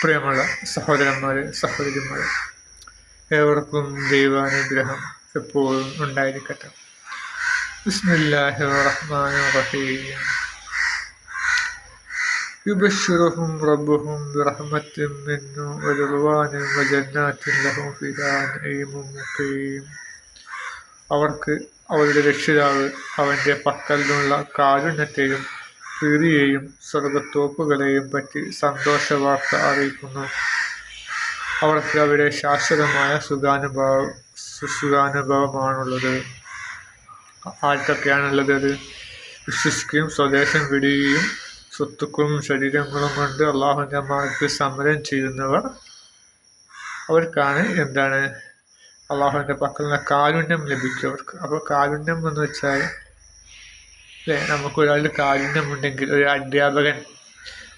പ്രിയമുള്ള സഹോദരന്മാരെ സഹോദരിമാരെ ഏവർക്കും ദൈവാനുഗ്രഹം എപ്പോഴും ഉണ്ടായിരിക്കട്ടെ ബിസ്മില്ലാഹി റഹ്മാൻ റഹീം يبشرهم ربهم برحمة منه ورضوان وجنات لهم فيها نعيم مقيم അവർക്ക് അവരുടെ രക്ഷിതാവ് അവൻ്റെ പക്കൽ നിന്നുള്ള കാരുണ്യത്തെയും പ്രീതിയെയും സ്വർഗത്തോപ്പുകളെയും പറ്റി സന്തോഷ വാർത്ത അറിയിക്കുന്നു. അവർക്ക് അവിടെ ശാശ്വതമായ സുഖാനുഭവ സുഖാനുഭവമാണുള്ളത്. ആർക്കൊക്കെയാണുള്ളത്? വിശ്വസിക്കുകയും സ്വദേശം വിടുകയും സ്വത്തുക്കളും ശരീരങ്ങളും കൊണ്ട് അള്ളാഹുവിന്റെ മാർക്ക് സമരം ചെയ്യുന്നവർ അവർക്കാണ് എന്താണ്? അള്ളാഹുവിന്റെ പക്കൽ നിന്ന് കാരുണ്യം ലഭിക്കും. അവർക്ക് അപ്പോൾ കാരുണ്യം എന്ന് വെച്ചാൽ അല്ലേ നമുക്ക് ഒരാളുടെ കാഠിന്യം ഉണ്ടെങ്കിൽ ഒരു അധ്യാപകൻ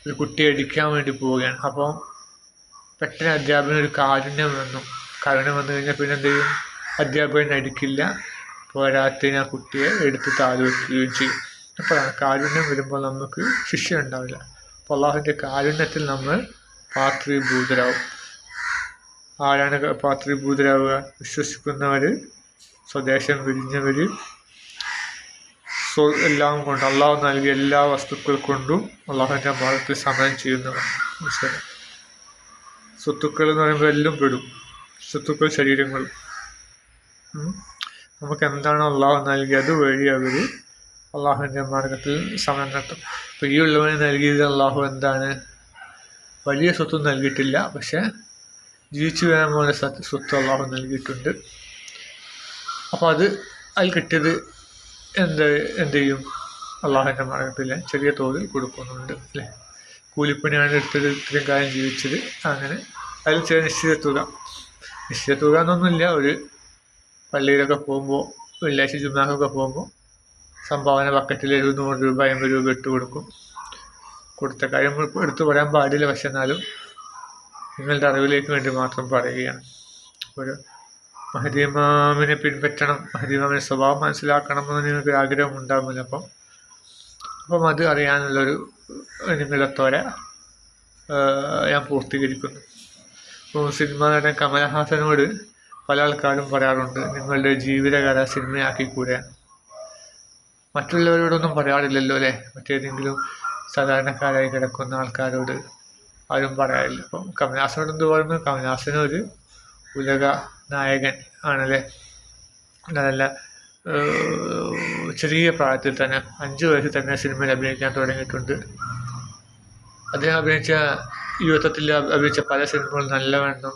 ഒരു കുട്ടിയെ അടിക്കാൻ വേണ്ടി പോവുകയാണ്. അപ്പോൾ പെട്ടെന്ന് അധ്യാപകന് ഒരു കാഠിന്യം വന്നു. കാരുണ്യം വന്നു കഴിഞ്ഞാൽ പിന്നെ എന്ത് ചെയ്യും? അധ്യാപകൻ അടിക്കില്ല. പോരാത്തതിന് ആ കുട്ടിയെ എടുത്ത് താഴെ വയ്ക്കുകയും ചെയ്യും. അപ്പോഴാണ് കാരുണ്യം വരുമ്പോൾ നമുക്ക് ശിക്ഷ ഉണ്ടാവില്ല. അപ്പോൾ അള്ളാഹുവിന്റെ കാരുണ്യത്തിൽ നമ്മൾ പാത്രീഭൂതരാകും ആരാണ് പാത്രീഭൂതരാവുക? വിശ്വസിക്കുന്നവർ സ്വദേശം വിരിഞ്ഞവർ സ്വ എല്ലാം കൊണ്ട് അള്ളാഹു നൽകിയ എല്ലാ വസ്തുക്കൾ കൊണ്ടും അള്ളാഹുവിന്റെ മാർഗത്തിൽ സമരം ചെയ്യുന്നവർ മനസ്സിലായി സ്വത്തുക്കൾ എന്ന് പറയുമ്പോൾ എല്ലാം പെടും. സ്വത്തുക്കൾ ശരീരങ്ങൾ. നമുക്ക് എന്താണോ അള്ളാഹു നൽകിയത്? വഴി അവർ അള്ളാഹുവിന്റെ മാർഗത്തിൽ സമരം നടത്തും ഉള്ളവന് നൽകിയത് അള്ളാഹു എന്താണ്? വലിയ സ്വത്തും നൽകിയിട്ടില്ല. പക്ഷേ ജീവിച്ചു വരാൻ പോലെ സ്വത്ത് അള്ളാഹു നൽകിയിട്ടുണ്ട്. അപ്പോൾ അത് അതിൽ കിട്ടിയത് എന്ത് എന്ത് ചെയ്യും അള്ളാഹുവിന്റെ മാർഗത്തിൽ ചെറിയ തോതിൽ കൊടുക്കുന്നുണ്ട് അല്ലേ? കൂലിപ്പണിയാണ് എടുത്തത് ഇത്രയും കാലം ജീവിച്ചത്. അങ്ങനെ അതിൽ ചെറിയ നിശ്ചിത തുക. നിശ്ചിത തുക എന്നൊന്നുമില്ല ഒരു പള്ളിയിലൊക്കെ പോകുമ്പോൾ വെള്ളിയാഴ്ച ജുമാക്കൊക്കെ പോകുമ്പോൾ സംഭാവന ബക്കറ്റിൽ ഒരു നൂറ് രൂപ അമ്പത് രൂപ ഇട്ട് കൊടുക്കും. കൊടുത്ത കാര്യം എടുത്തു പറയാൻ പാടില്ല പക്ഷെ എന്നാലും നിങ്ങളുടെ അറിവിലേക്ക് വേണ്ടി മാത്രം പറയുകയാണ്. ഒരു മഹദീമാമിനെ പിൻപറ്റണം മഹദീമാമിനെ സ്വഭാവം മനസ്സിലാക്കണമെന്ന് നിങ്ങൾക്ക് ആഗ്രഹം ഉണ്ടാകുമല്ലോ അപ്പം. അപ്പം അത് അറിയാനുള്ളൊരു ത്വര ഞാൻ പൂർത്തീകരിക്കുന്നു. അപ്പോൾ സിനിമ നടൻ കമലഹാസനോട് പല ആൾക്കാരും പറയാറുണ്ട് നിങ്ങളുടെ ജീവിതകഥ സിനിമയാക്കിക്കൂടെ മറ്റുള്ളവരോടൊന്നും പറയാറില്ലല്ലോ അല്ലേ? മറ്റേതെങ്കിലും സാധാരണക്കാരായി കിടക്കുന്ന ആൾക്കാരോട് ആരും പറയാറില്ല. അപ്പം കമലഹാസനോട് എന്ത് പറയുന്നു? കമലഹാസൻ ഒരു ഉലക നായകൻ ആണല്ലേ? നല്ല ചെറിയ പ്രായത്തിൽ തന്നെ അഞ്ച് വയസ്സിൽ തന്നെ സിനിമയിൽ അഭിനയിക്കാൻ തുടങ്ങിയിട്ടുണ്ട്. അദ്ദേഹം അഭിനയിച്ച യുവത്വത്തിൽ അഭിനയിച്ച പല സിനിമകളും നല്ലവണ്ണം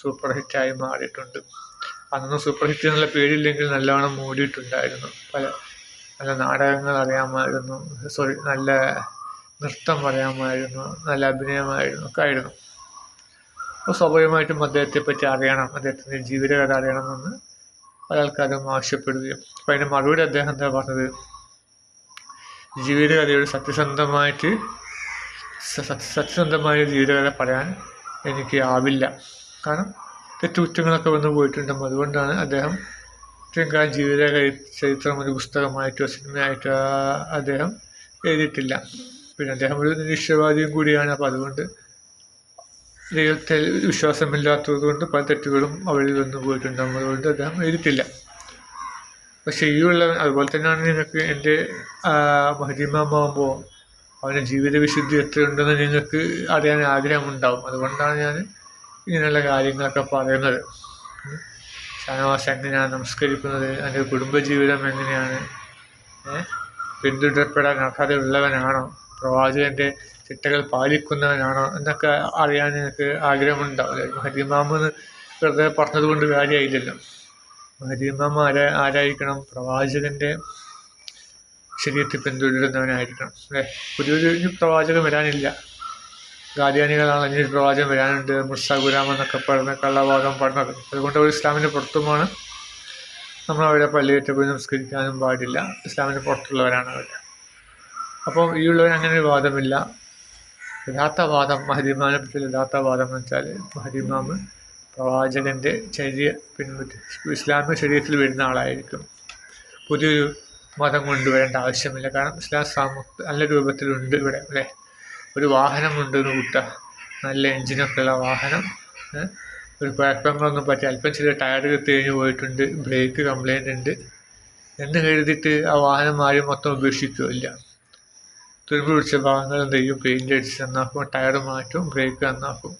സൂപ്പർ ഹിറ്റായി മാറിയിട്ടുണ്ട്. അന്നൊന്നും സൂപ്പർ ഹിറ്റ് എന്നുള്ള പേരില്ലെങ്കിൽ നല്ലവണ്ണം മൂടിയിട്ടുണ്ടായിരുന്നു. പല നല്ല നാടകങ്ങൾ അറിയാമായിരുന്നു. സോറി നല്ല നൃത്തം പറയാമായിരുന്നു നല്ല അഭിനയമായിരുന്നു ഒക്കെ ആയിരുന്നു. അപ്പോൾ സ്വാഭാവികമായിട്ടും അദ്ദേഹത്തെ പറ്റി അറിയണം അദ്ദേഹത്തിന്റെ ജീവിതകഥ അറിയണമെന്ന് പല ആൾക്കാരും ആവശ്യപ്പെടുകയും. അപ്പം അതിന്റെ മറുപടി അദ്ദേഹം എന്താ പറഞ്ഞത്? ജീവിതകഥയോട് സത്യസന്ധമായിട്ട് സത്യസന്ധമായ ജീവിതകഥ പറയാൻ എനിക്ക് ആവില്ല. കാരണം തെറ്റുകുറ്റങ്ങളൊക്കെ വന്നു പോയിട്ടുണ്ട്. അതുകൊണ്ടാണ് അദ്ദേഹം ഇത്രയും കാലം ജീവിത ചരിത്രം ഒരു പുസ്തകമായിട്ടോ സിനിമയായിട്ടോ അദ്ദേഹം എഴുതിയിട്ടില്ല. പിന്നെ അദ്ദേഹം ഒരു നിരീക്ഷണവാദിയും കൂടിയാണ്. അപ്പോൾ അതുകൊണ്ട് ദൈവത്തെ വിശ്വാസമില്ലാത്തത് കൊണ്ട് പല തെറ്റുകളും അവരിൽ വന്നു പോയിട്ടുണ്ട്. അതുകൊണ്ട് അദ്ദേഹം എഴുതിയിട്ടില്ല. പക്ഷേ ഈ ഉള്ള അതുപോലെ തന്നെയാണ് നിങ്ങൾക്ക് എന്റെ മഹിമാകുമ്പോൾ അവന്റെ ജീവിത വിശുദ്ധി എത്രയുണ്ടെന്ന് നിങ്ങൾക്ക് അറിയാൻ ആഗ്രഹമുണ്ടാവും. അതുകൊണ്ടാണ് ഞാൻ ഇങ്ങനെയുള്ള കാര്യങ്ങളൊക്കെ പറയുന്നത്. ഷാനവാസ് എങ്ങനെയാണ് നമസ്കരിക്കുന്നത്? എന്റെ കുടുംബജീവിതം എങ്ങനെയാണ്? പിന്തുടരപ്പെടാൻ അർഹത ഉള്ളവനാണോ പ്രവാചകന്റെ ചിട്ടകൾ പാലിക്കുന്നവനാണോ എന്നൊക്കെ അറിയാൻ എനിക്ക് ആഗ്രഹമുണ്ടാവില്ലായിരുന്നു ഹരിമാമെന്ന് വെറുതെ പറഞ്ഞത് കൊണ്ട് കാര്യമായില്ലല്ലോ. ഹരിമാമ ആരാ ആരായിരിക്കണം? പ്രവാചകന്റെ ശരീരത്തിൽ പിന്തുടരുന്നവനായിരിക്കണം. അല്ലേ? പുതിയൊരു ഇനി പ്രവാചകൻ വരാനില്ല. ഗാദിയാനികളാണ് ഇനി പ്രവാചകൻ വരാനുണ്ട്. മുർസ ഗുലാം എന്നൊക്കെ പറഞ്ഞ കള്ളവാദം പറഞ്ഞത്. അതുകൊണ്ട് അവർ ഇസ്ലാമിന്റെ പുറത്തുമാണ്. നമ്മൾ അവരെ പള്ളിയേറ്റ് പോയി നമസ്കരിക്കാനും പാടില്ല. ഇസ്ലാമിന്റെ പുറത്തുള്ളവരാണ് അവർ അപ്പോൾ ഈ ഉള്ളവർ അങ്ങനെ ഒരു വാദമില്ല. യഥാർത്ഥ വാദം മഹദിമാനെ പറ്റി യഥാർത്ഥ വാദം എന്ന് വെച്ചാൽ മഹദിമാമ് പ്രവാചകന്റെ ചര്യ പിൻപറ്റി ഇസ്ലാമിക ശരീരത്തിൽ വരുന്ന ആളായിരിക്കും. പുതിയൊരു മതം കൊണ്ടുവരേണ്ട ആവശ്യമില്ല. കാരണം ഇസ്ലാം സാമൂഹ്യ നല്ല രൂപത്തിലുണ്ട് ഇവിടെ അല്ലേ? ഒരു വാഹനം ഉണ്ട് എന്ന് കൂട്ട. നല്ല എൻജിനൊക്കെ ഉള്ള വാഹനം ഒരു കുഴപ്പങ്ങളൊന്നും പറ്റി അല്പം ചെറിയ ടയർ കഴിഞ്ഞ് പോയിട്ടുണ്ട്. ബ്രേക്ക് കംപ്ലൈന്റ് ഉണ്ട്. എന്ന് കരുതിയിട്ട് ആ വാഹനം ആരും മൊത്തം ഉപേക്ഷിക്കുകയില്ല. തുരുമ്പ് പിടിച്ച ഭാഗങ്ങൾ എന്ത് ചെയ്യും പെയിന്റ് അടിച്ച് നന്നാക്കും ടയർ മാറ്റും ബ്രേക്ക് നന്നാക്കും.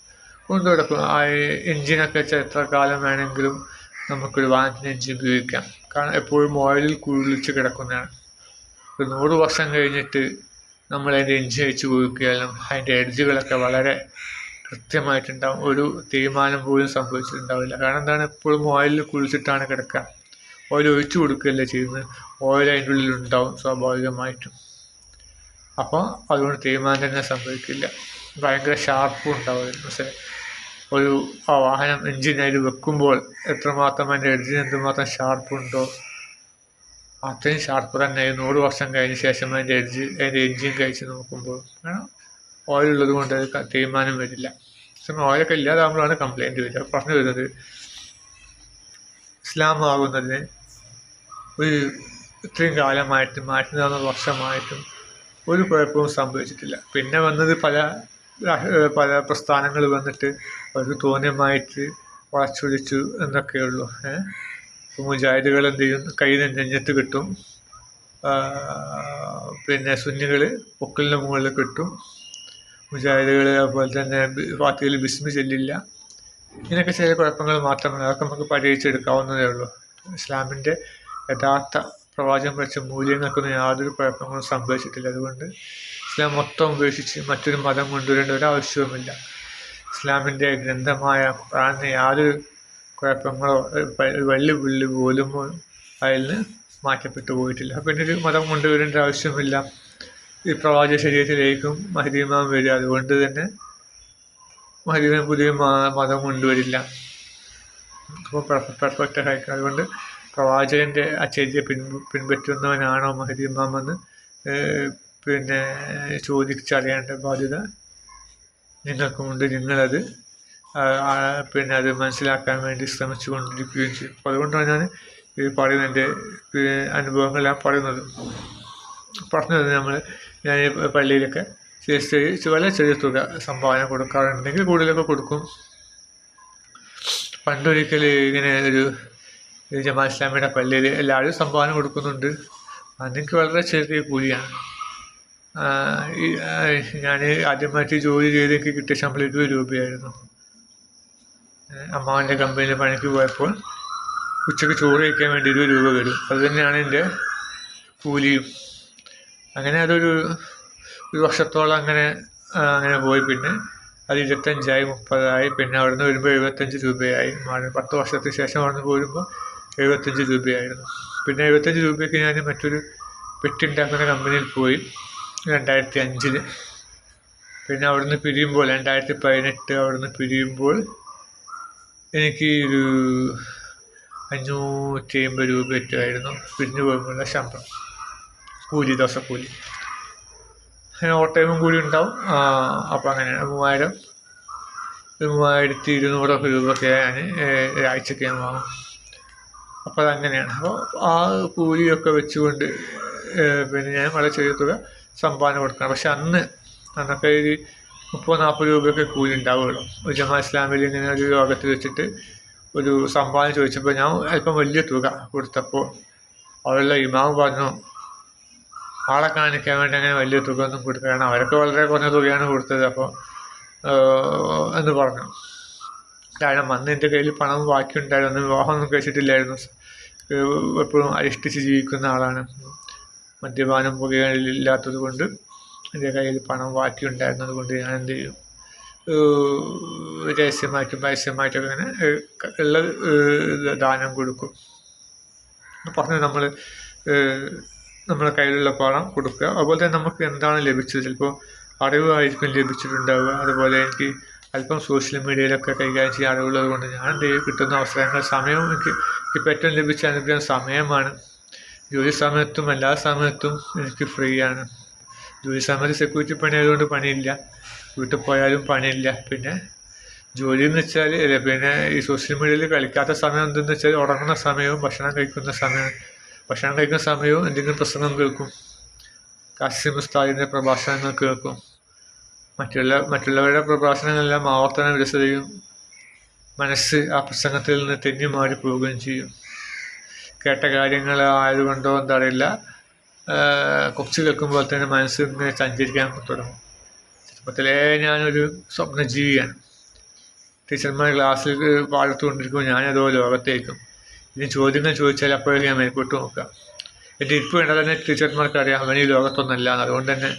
കൊണ്ടു കിടക്കും ആ വെച്ചാൽ എത്ര കാലം വേണമെങ്കിലും നമുക്കൊരു വാഹനത്തിന് എൻജിൻ ഉപയോഗിക്കാം. കാരണം എപ്പോഴും ഓയിലിൽ കുഴിച്ച് കിടക്കുന്നതാണ്. ഒരു നൂറ് വർഷം കഴിഞ്ഞിട്ട് നമ്മൾ അതിന്റെ എഞ്ചിൻ വെച്ച് ഉപയോഗിക്കുകയാലും അതിന്റെ എഡ്ജുകളൊക്കെ വളരെ കൃത്യമായിട്ടുണ്ടാവും. ഒരു തീരുമാനം പോലും സംഭവിച്ചിട്ടുണ്ടാവില്ല. കാരണം എന്താണ്? എപ്പോഴും ഓയിലിൽ കുളിച്ചിട്ടാണ് കിടക്കുക. ഓയിൽ ഒഴിച്ചു കൊടുക്കുകയല്ലേ ചെയ്യുന്നത്? ഓയിൽ അതിന്റെ ഉള്ളിലുണ്ടാവും സ്വാഭാവികമായിട്ടും. അപ്പോൾ അതുകൊണ്ട് തീരുമാനം തന്നെ സംഭവിക്കില്ല. ഭയങ്കര ഷാർപ്പും ഉണ്ടാവും പക്ഷേ ഒരു ആ വാഹനം അതിൽ വെക്കുമ്പോൾ എത്രമാത്രം അതിന്റെ എഡ്ജിന് എന്തുമാത്രം ഷാർപ്പുണ്ടോ അത്രയും ഷാർപ്പ് തന്നെ നൂറ് വർഷം കഴിഞ്ഞ ശേഷം അതിന്റെ എഡ്ജ് അതിന്റെ എൻജിൻ കഴിച്ച് നോക്കുമ്പോൾ ഓയിലുള്ളത് കൊണ്ട് തീരുമാനം വരില്ല. പക്ഷേ ഓയിലൊക്കെ ഇല്ലാതാകുമ്പോഴാണ് കംപ്ലൈന്റ് വരിക. പറഞ്ഞു വരുന്നത് ഇസ്ലാം ആകുന്നതിന് ഒരു ഇത്രയും കാലമായിട്ടും ആയിരത്തി നാനൂറ് വർഷമായിട്ടും ഒരു കുഴപ്പവും സംഭവിച്ചിട്ടില്ല. പിന്നെ വന്നത് പല പല പ്രസ്ഥാനങ്ങൾ വന്നിട്ട് അവർക്ക് തോന്നിയമായിട്ട് വളച്ചൊടിച്ചു എന്നൊക്കെയുള്ളൂ ഏഹ് മുജാഹിദുകൾ എന്ത് ചെയ്യും? കൈ നെഞ്ഞത്ത് കിട്ടും. പിന്നെ സുന്നികൾ പൊക്കലിന് മുകളിൽ കിട്ടും. മുജാഹിദുകൾ അതുപോലെ തന്നെ പാർട്ടിയിൽ ബിസ്മി ചെല്ലില്ല. ഇങ്ങനെയൊക്കെ ചില കുഴപ്പങ്ങൾ മാത്രമേ അതൊക്കെ നമുക്ക് പരിഹരിച്ചെടുക്കാവുന്നതേ ഉള്ളൂ. ഇസ്ലാമിന്റെ യഥാർത്ഥ പ്രവാചകം വെച്ച മൂല്യങ്ങൾക്കൊന്നും യാതൊരു കുഴപ്പങ്ങളും സംഭവിച്ചിട്ടില്ല. അതുകൊണ്ട് ഇസ്ലാം മൊത്തം ഉപേക്ഷിച്ച് മറ്റൊരു മതം കൊണ്ടുവരേണ്ട ഒരു ആവശ്യവുമില്ല. ഇസ്ലാമിന്റെ ഗ്രന്ഥമായ ഖുർആനിന് യാതൊരു കുഴപ്പങ്ങളോ വെള്ളി പുള്ളി പോലും അതിൽ നിന്ന് മാറ്റപ്പെട്ടു പോയിട്ടില്ല. പിന്നെ ഒരു മതം കൊണ്ടുവരേണ്ട ആവശ്യമില്ല ഈ പ്രവാചക ശരീരത്തിലേക്കും മഹദീമാൻ വരിക. അതുകൊണ്ട് തന്നെ മഹദീമാൻ പുതിയ മതം കൊണ്ടുവരില്ല. അപ്പോൾ പെർഫെക്റ്റ് ആയിരിക്കും അതുകൊണ്ട് പ്രവാചകന്റെ അച്ചര്യ പിൻ പിൻപറ്റുന്നവനാണോ മഹദി ഇമാമെന്ന് പിന്നെ ചോദിച്ചറിയേണ്ട ബാധ്യത നിങ്ങൾക്കുമുണ്ട്. നിങ്ങളത് പിന്നെ അത് മനസ്സിലാക്കാൻ വേണ്ടി ശ്രമിച്ചു കൊണ്ടിരിക്കുകയും ചെയ്യും അതുകൊണ്ടാണ് ഞാൻ ഈ പറയുന്ന എന്റെ അനുഭവങ്ങൾ ഞാൻ പറയുന്നത്. പറഞ്ഞത് നമ്മൾ ഞാൻ പള്ളിയിലൊക്കെ ചെറിയ വളരെ ചെറിയ തുക സംഭാവന കൊടുക്കാറുണ്ടെങ്കിൽ കൂടുതലൊക്കെ കൊടുക്കും. പണ്ടൊരിക്കൽ ഇങ്ങനെ ഒരു ജമാ ഇസ്ലാമിയുടെ പള്ളിയിൽ എല്ലാവരും സംഭാവന കൊടുക്കുന്നുണ്ട്. അതെനിക്ക് വളരെ ചെറിയ കൂലിയാണ്. ഞാൻ ആദ്യമായിട്ട് ജോലി ചെയ്ത് എനിക്ക് കിട്ടിയ ശമ്പളം ഇരുപത് രൂപയായിരുന്നു. അമ്മാവന്റെ കമ്പനിയിൽ പണിക്ക് പോയപ്പോൾ ഉച്ചയ്ക്ക് ചോറ് കഴിക്കാൻ വേണ്ടി ഇരുപത് രൂപ വരും. അത് തന്നെയാണ് എന്റെ കൂലിയും. അങ്ങനെ അതൊരു ഒരു വർഷത്തോളം അങ്ങനെ അങ്ങനെ പോയി. പിന്നെ അത് ഇരുപത്തഞ്ചായി മുപ്പതായി. പിന്നെ അവിടുന്ന് വരുമ്പോൾ എഴുപത്തഞ്ച് രൂപയായി. പത്ത് വർഷത്തിന് ശേഷം അവിടുന്ന് പോരുമ്പോൾ എഴുപത്തഞ്ച് രൂപയായിരുന്നു. പിന്നെ എഴുപത്തഞ്ച് രൂപയ്ക്ക് ഞാൻ മറ്റൊരു പെട്ടി ഉണ്ടാക്കുന്ന കമ്പനിയിൽ പോയി രണ്ടായിരത്തി അഞ്ചിൽ പിന്നെ അവിടുന്ന് പിരിയുമ്പോൾ രണ്ടായിരത്തി പതിനെട്ട് അവിടുന്ന് പിരിയുമ്പോൾ എനിക്ക് ഒരു അഞ്ഞൂറ്റി അമ്പത് രൂപ ആയിരുന്നു പിരിഞ്ഞു പോകുമ്പോഴുള്ള ശമ്പളം. കൂലി ദിവസക്കൂലി. അങ്ങനെ ഓവർ ടൈമും കൂടി ഉണ്ടാവും അപ്പോൾ അങ്ങനെ മൂവായിരം മൂവായിരത്തി ഇരുന്നൂറൊക്കെ രൂപയൊക്കെ ഞാൻ ഒരാഴ്ചക്ക് ഞാൻ വാങ്ങും. അപ്പോൾ അങ്ങനെയാണ് അപ്പോൾ ആ കൂലിയൊക്കെ വെച്ചുകൊണ്ട് പിന്നെ ഞാൻ വളരെ ചെറിയ തുക സംഭാവന കൊടുക്കണം. പക്ഷെ അന്ന് അന്നൊക്കെ ഒരു മുപ്പത് നാൽപ്പത് രൂപയൊക്കെ കൂലി ഉണ്ടാവുകയുള്ളൂ ഒരു ജമാ ഇസ്ലാമിൽ ഇങ്ങനെ ഒരു യോഗത്തിൽ വെച്ചിട്ട് ഒരു സംഭാവന ചോദിച്ചപ്പോൾ ഞാൻ അല്പം വലിയ തുക കൊടുത്തപ്പോൾ അവരുടെ ഇമാവ് പറഞ്ഞു ആളെ കാണിക്കാൻ വേണ്ടി അങ്ങനെ വലിയ തുക ഒന്നും കൊടുക്കുകയാണ് അവരൊക്കെ വളരെ കുറഞ്ഞ തുകയാണ് കൊടുത്തത്. അപ്പോൾ എന്ന് പറഞ്ഞു. കാരണം അന്ന് എന്റെ കയ്യിൽ പണം ബാക്കിയുണ്ടായിരുന്നു. വിവാഹമൊന്നും കഴിച്ചിട്ടില്ലായിരുന്നു. എപ്പോഴും അരിഷ്ടിച്ച് ജീവിക്കുന്ന ആളാണ്. മദ്യപാനം പുകയില്ലാത്തത് കൊണ്ട് എന്റെ കയ്യിൽ പണം ബാക്കിയുണ്ടായിരുന്നത് കൊണ്ട് ഞാൻ എന്ത് ചെയ്യും? രഹസ്യമായിട്ടും പരസ്യമായിട്ടൊക്കെ ഇങ്ങനെ ഉള്ള ദാനം കൊടുക്കും. പറഞ്ഞ് നമ്മൾ നമ്മുടെ കയ്യിലുള്ള പണം കൊടുക്കുക. അതുപോലെ തന്നെ നമുക്ക് എന്താണ് ലഭിച്ചത്? ചിലപ്പോൾ അറിവായിരിക്കും ലഭിച്ചിട്ടുണ്ടാവുക. അതുപോലെ എനിക്ക് അല്പം സോഷ്യൽ മീഡിയയിലൊക്കെ കൈകാര്യം ചെയ്യാൻ അറിവുള്ളത് കൊണ്ട് ഞാൻ ദൈവം കിട്ടുന്ന അവസരങ്ങൾ സമയവും എനിക്ക് ഇപ്പം ഏറ്റവും ലഭിച്ച അനുഗ്രഹം സമയമാണ്. ജോലി സമയത്തും എല്ലാ സമയത്തും എനിക്ക് ഫ്രീ ആണ്. ജോലി സമയത്ത് സെക്യൂരിറ്റി പണി ആയതുകൊണ്ട് പണിയില്ല. വീട്ടിൽ പോയാലും പണിയില്ല. പിന്നെ ജോലി എന്ന് വെച്ചാൽ പിന്നെ ഈ സോഷ്യൽ മീഡിയയിൽ കളിക്കാത്ത സമയം എന്തെന്ന് വെച്ചാൽ ഉറങ്ങുന്ന സമയവും ഭക്ഷണം കഴിക്കുന്ന സമയം ഭക്ഷണം കഴിക്കുന്ന സമയവും എന്തെങ്കിലും പ്രസംഗം കേൾക്കും. ഉസ്താദിന്റെ പ്രഭാഷണങ്ങൾ കേൾക്കും. മറ്റുള്ള മറ്റുള്ളവരുടെ പ്രഭാഷണങ്ങളെല്ലാം ആവർത്തന വിരസതയും മനസ്സ് ആ പ്രസംഗത്തിൽ നിന്ന് തെന്നി മാറി പോവുകയും ചെയ്യും. കേട്ട കാര്യങ്ങൾ ആയതുകൊണ്ടോ എന്താ അറിയില്ല കുറച്ച് കേൾക്കുമ്പോൾ തന്നെ മനസ്സ് ഇങ്ങനെ സഞ്ചരിക്കാൻ തുടങ്ങും. ചെറുപ്പത്തിലേ ഞാനൊരു സ്വപ്നജീവിയാണ്. ടീച്ചർമാർ ക്ലാസ്സിൽ പാടത്തുകൊണ്ടിരിക്കുമ്പോൾ ഞാനതോ ലോകത്തേക്കും. ഇനി ചോദ്യങ്ങൾ ചോദിച്ചാൽ അപ്പോഴേക്കും ഞാൻ മേൽപോട്ട് നോക്കാം. എന്റെ ഇരിപ്പ് വേണ്ട തന്നെ ടീച്ചർമാർക്ക് അറിയാം അവൻ ഈ ലോകത്തൊന്നല്ല. അതുകൊണ്ട് തന്നെ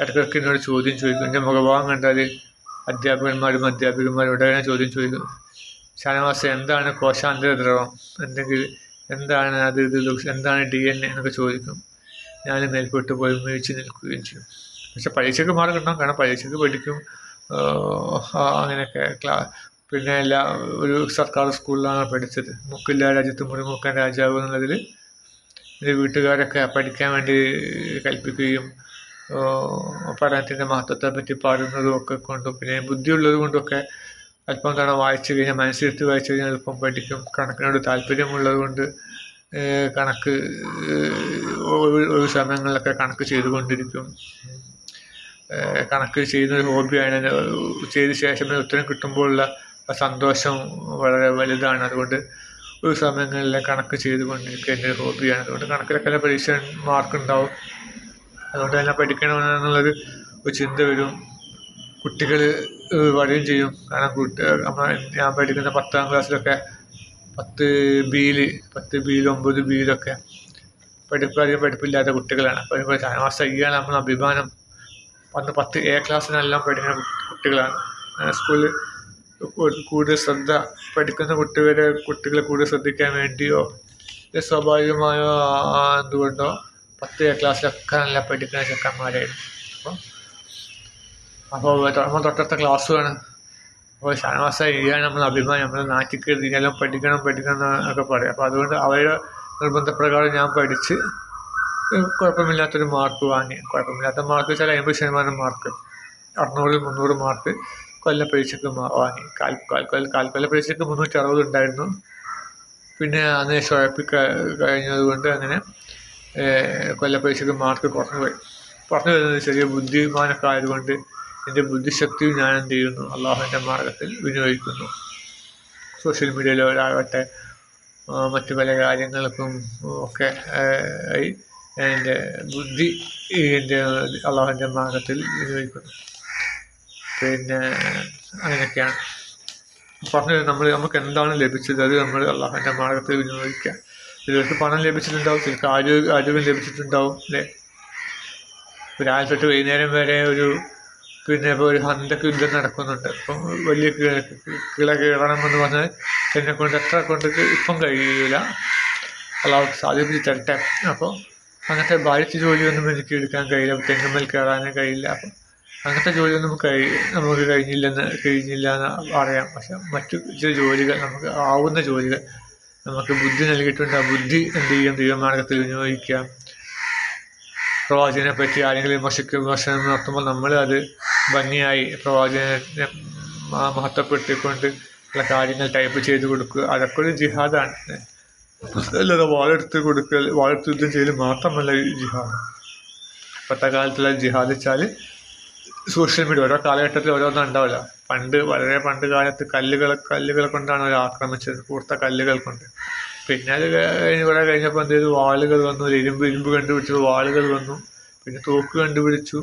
ഇടയ്ക്കിടയ്ക്ക് എന്നോട് ചോദ്യം ചോദിക്കും. എന്റെ മുഖഭാവം കണ്ടാൽ അധ്യാപകന്മാരും അധ്യാപികമാരും ഉടനെ ചോദ്യം ചോദിക്കും. ഷാനവാസ എന്താണ് കോശാന്തര ദ്രവം? എന്തെങ്കിൽ എന്താണ് അത് ഇത് എന്താണ് ഡി എൻ എ എന്നൊക്കെ ചോദിക്കും. ഞാൻ മേൽപോട്ട് പോയി മേടിച്ച് നിൽക്കുകയും ചെയ്യും. പക്ഷെ പരീക്ഷയ്ക്ക് മാർക്ക് ഉണ്ടാവും കാരണം പരീക്ഷയ്ക്ക് പഠിക്കും. അങ്ങനെയൊക്കെ ക്ലാ പിന്നെ എല്ലാ ഒരു സർക്കാർ സ്കൂളിലാണ് പഠിച്ചത്. മുക്കില്ല രാജ്യത്ത് മുറിമുക്കൻ രാജാവ് എന്നുള്ളതിൽ എന്റെ വീട്ടുകാരൊക്കെ പഠിക്കാൻ വേണ്ടി കൽപ്പിക്കുകയും പഠനത്തിന്റെ മഹത്വത്തെ പറ്റി പാടുന്നതും ഒക്കെ കൊണ്ടും പിന്നെ ബുദ്ധിയുള്ളത് കൊണ്ടൊക്കെ അല്പം തവണ വായിച്ചു കഴിഞ്ഞാൽ മനസ്സിലെടുത്ത് വായിച്ചു കഴിഞ്ഞാൽ അല്പം പഠിക്കും. കണക്കിനോട് താല്പര്യമുള്ളത് കൊണ്ട് കണക്ക് ഒരു സമയങ്ങളിലൊക്കെ കണക്ക് ചെയ്തുകൊണ്ടിരിക്കും. കണക്ക് ചെയ്യുന്ന ഒരു ഹോബിയാണ് ചെയ്ത ശേഷം ഉത്തരം കിട്ടുമ്പോഴുള്ള സന്തോഷം വളരെ വലുതാണ്. അതുകൊണ്ട് ഒരു സമയങ്ങളിലെ കണക്ക് ചെയ്തുകൊണ്ടിരിക്കുക എന്റെ ഒരു ഹോബിയാണ് അതുകൊണ്ട് കണക്കിലൊക്കെ പരീക്ഷ മാർക്ക് ഉണ്ടാവും. അതുകൊണ്ട് തന്നെ പഠിക്കണമെന്നുള്ളൊരു ഒരു ചിന്ത വരും. കുട്ടികൾ വരികയും ചെയ്യും. കാരണം കുട്ടി ഞാൻ പഠിക്കുന്ന പത്താം ക്ലാസ്സിലൊക്കെ പത്ത് ബിയിൽ പത്ത് ബിയിൽ ഒമ്പത് ബിയിലൊക്കെ പഠിപ്പ് അധികം പഠിപ്പില്ലാത്ത കുട്ടികളാണ്. അപ്പോൾ അയ്യാണ് നമ്മൾ അഭിമാനം. അന്ന് പത്ത് എ ക്ലാസ്സിനെല്ലാം പഠിക്കുന്ന കുട്ടികളാണ്. സ്കൂളിൽ കൂടുതൽ ശ്രദ്ധ പഠിക്കുന്ന കുട്ടികളെ കുട്ടികളെ കൂടുതൽ ശ്രദ്ധിക്കാൻ വേണ്ടിയോ സ്വാഭാവികമായോ എന്തുകൊണ്ടോ പത്ത് ക്ലാസ്സിലൊക്കെ നല്ല പഠിക്കുന്ന ചെക്കന്മാരായിരുന്നു. അപ്പോൾ അപ്പോൾ നമ്മൾ തൊട്ടടുത്ത ക്ലാസ്സുമാണ് അപ്പോൾ ഷാനവാസ ഇയാണ് നമ്മൾ അഭിമാനം നമ്മൾ നാട്ടിക്കരുത് ഇതെല്ലാം പഠിക്കണം പഠിക്കണം എന്നൊക്കെ പറയും. അപ്പോൾ അതുകൊണ്ട് അവരുടെ നിർബന്ധപ്രകാരം ഞാൻ പഠിച്ച് കുഴപ്പമില്ലാത്തൊരു മാർക്ക് വാങ്ങി. കുഴപ്പമില്ലാത്ത മാർക്ക് വെച്ചാൽ അമ്പത് ശതമാനം മാർക്ക് അറുന്നൂറ് മുന്നൂറ് മാർക്ക് കൊല്ല പരീക്ഷയ്ക്ക് വാങ്ങി. കാൽ കാൽ കാൽക്കൊല്ല കാൽ കൊല്ല പരീക്ഷയ്ക്ക് മുന്നൂറ്റി അറുപത് ഉണ്ടായിരുന്നു. പിന്നെ അന്ന് ഷോപ്പി കഴിഞ്ഞതുകൊണ്ട് അങ്ങനെ കൊല്ല പരീക്ഷയ്ക്ക് മാർക്ക് കുറഞ്ഞു പോയി. കുറഞ്ഞു വരുന്നത് ചെറിയ ബുദ്ധിമാനൊക്കെ ആയതുകൊണ്ട് എന്റെ ബുദ്ധിശക്തിയും ഞാൻ എന്ത് ചെയ്യുന്നു അള്ളാഹുവിന്റെ മാർഗത്തിൽ വിനിയോഗിക്കുന്നു. സോഷ്യൽ മീഡിയയിലൊരാകട്ടെ മറ്റു പല കാര്യങ്ങൾക്കും ഒക്കെ ആയി എന്റെ ബുദ്ധി എന്റെ അള്ളാഹുവിന്റെ മാർഗത്തിൽ വിനിയോഗിക്കുന്നു. പിന്നെ അങ്ങനെയൊക്കെയാണ്. പറഞ്ഞത് നമ്മൾ നമുക്ക് എന്താണ് ലഭിച്ചത്? അത് നമ്മൾ അള്ളാഹുവിന്റെ മാർഗത്തിൽ വിനിയോഗിക്കുക ചിലർക്ക് പണം ലഭിച്ചിട്ടുണ്ടാവും ചിലർക്ക് ആരോഗ്യ ആരോഗ്യം ലഭിച്ചിട്ടുണ്ടാവും അല്ലേ? രാവിലെ തൊട്ട് വൈകുന്നേരം വരെ ഒരു പിന്നെ ഇപ്പോൾ ഒരു ഹന്തക്ക് യുദ്ധം നടക്കുന്നുണ്ട്. അപ്പം വലിയ കിള എന്ന് പറഞ്ഞാൽ എന്നെ കൊണ്ട് എത്ര കൊണ്ട് ഇപ്പം കഴിയില്ല അള്ളാഹ് സാധിപ്പിച്ച് തരട്ടെ അപ്പോൾ അങ്ങനത്തെ ഭാരിച്ച ജോലിയൊന്നും എനിക്ക് എടുക്കാൻ കഴിയില്ല തെങ്ങുമ്മൽ കയറാനും കഴിയില്ല. അപ്പം അങ്ങനത്തെ ജോലിയൊന്നും കഴി നമുക്ക് കഴിഞ്ഞില്ലെന്ന് കഴിഞ്ഞില്ല എന്ന് പറയാം. പക്ഷെ മറ്റു ചില ജോലികൾ നമുക്ക് ആവുന്ന ജോലികൾ നമുക്ക് ബുദ്ധി നൽകിയിട്ടുണ്ട്. ആ ബുദ്ധി എന്ത് ചെയ്യും? ദൈവമാർഗത്തിൽ വിനിയോഗിക്കാം. പ്രവാചകനെ പറ്റി ആരെങ്കിലും വിമർശിക്കുക വിമർശനം നടത്തുമ്പോൾ നമ്മൾ അത് ഭംഗിയായി പ്രവാചകനെ മഹത്വപ്പെടുത്തിക്കൊണ്ട് ഉള്ള കാര്യങ്ങൾ ടൈപ്പ് ചെയ്ത് കൊടുക്കുക. അതൊക്കെ ഒരു ജിഹാദാണ്. അല്ലാതെ വാളെടുത്ത് കൊടുക്കൽ വാളെടുത്ത് യുദ്ധം ചെയ്യൽ മാത്രമല്ല ജിഹാദ്. ഇപ്പോഴത്തെ കാലത്തുള്ള ജിഹാദ് വെച്ചാൽ സോഷ്യൽ മീഡിയ ഓരോ കാലഘട്ടത്തിൽ ഓരോന്നും ഉണ്ടാവില്ല. പണ്ട് വളരെ പണ്ട് കാലത്ത് കല്ലുകൾ കല്ലുകൾ കൊണ്ടാണ് അവർ ആക്രമിച്ചത് കൂർത്ത കല്ലുകൾ കൊണ്ട്. പിന്നെ അത് കുറെ കഴിഞ്ഞപ്പോൾ എന്ത് ചെയ്തു? വാളുകൾ വന്നു ഒരു ഇരുമ്പ് ഇരുമ്പ് കണ്ടുപിടിച്ചു വാളുകൾ വന്നു. പിന്നെ തോക്ക് കണ്ടുപിടിച്ചു.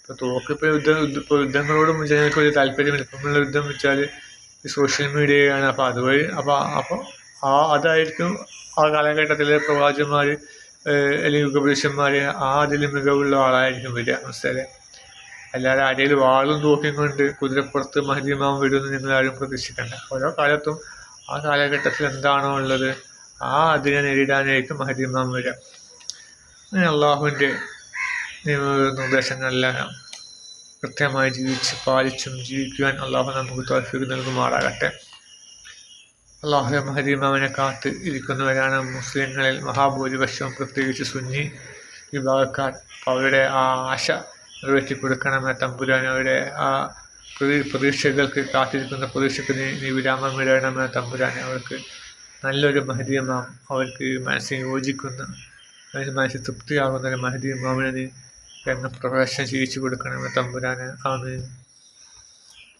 ഇപ്പോൾ തോക്ക് ഇപ്പോൾ യുദ്ധം ഇപ്പോൾ യുദ്ധങ്ങളോടും ജനങ്ങൾക്ക് വലിയ താല്പര്യമില്ല. ഇപ്പമുള്ള യുദ്ധം വെച്ചാൽ ഈ സോഷ്യൽ മീഡിയയാണ്. അപ്പോൾ അതുവഴി അപ്പോൾ അപ്പോൾ ആ അതായിരിക്കും ആ കാലഘട്ടത്തിലെ പ്രവാചകന്മാർ അല്ലെങ്കിൽ യുഗപുരുഷന്മാർ ആ അതിൽ മികവുള്ള ആളായിരിക്കും വരിക. മനസ്സിലെ അല്ലാതെ അരയിൽ വാളും തൂക്കിയും കൊണ്ട് കുതിരപ്പുറത്ത് മഹദീമാൻ വിടുമെന്ന് നിങ്ങൾ ആരും പ്രതീക്ഷിക്കണ്ട. ഓരോ കാലത്തും ആ കാലഘട്ടത്തിൽ എന്താണോ ഉള്ളത് ആ അതിനെ നേരിടാനായിരിക്കും മഹദീമാൻ വരിക അങ്ങനെ അള്ളാഹുവിന്റെ നിർദ്ദേശങ്ങളെല്ലാം കൃത്യമായി ജീവിച്ച് പാലിച്ചും ജീവിക്കുവാൻ അള്ളാഹു നമുക്ക് തോൽഫിക്ക് നൽകുമാറാകട്ടെ. അള്ളാഹു മഹദീമാവിനെ കാത്ത് ഇരിക്കുന്നവരാണ് മുസ്ലിങ്ങളിൽ മഹാഭൂരിപക്ഷവും പ്രത്യേകിച്ച് സുന്നി വിഭാഗക്കാർ. അവരുടെ ആ ആശ നിറവേറ്റി കൊടുക്കണമേ തമ്പുരാൻ അവരുടെ ആ പ്രതീ പ്രതീക്ഷകൾക്ക് കാത്തിരിക്കുന്ന പ്രതീക്ഷയ്ക്ക് നീ നീ വിരാമം വിടണമേ തമ്പുരാൻ അവർക്ക് നല്ലൊരു മഹദീമാം അവർക്ക് മനസ്സിന് യോജിക്കുന്ന അതിന് മനസ്സിൽ തൃപ്തിയാകുന്ന ഒരു മഹദീമാമിനെ നീ എന്ന പ്രവേശനം ചെയ്യിച്ചു കൊടുക്കണമെന്ന തമ്പുരാനെ ആമീൻ.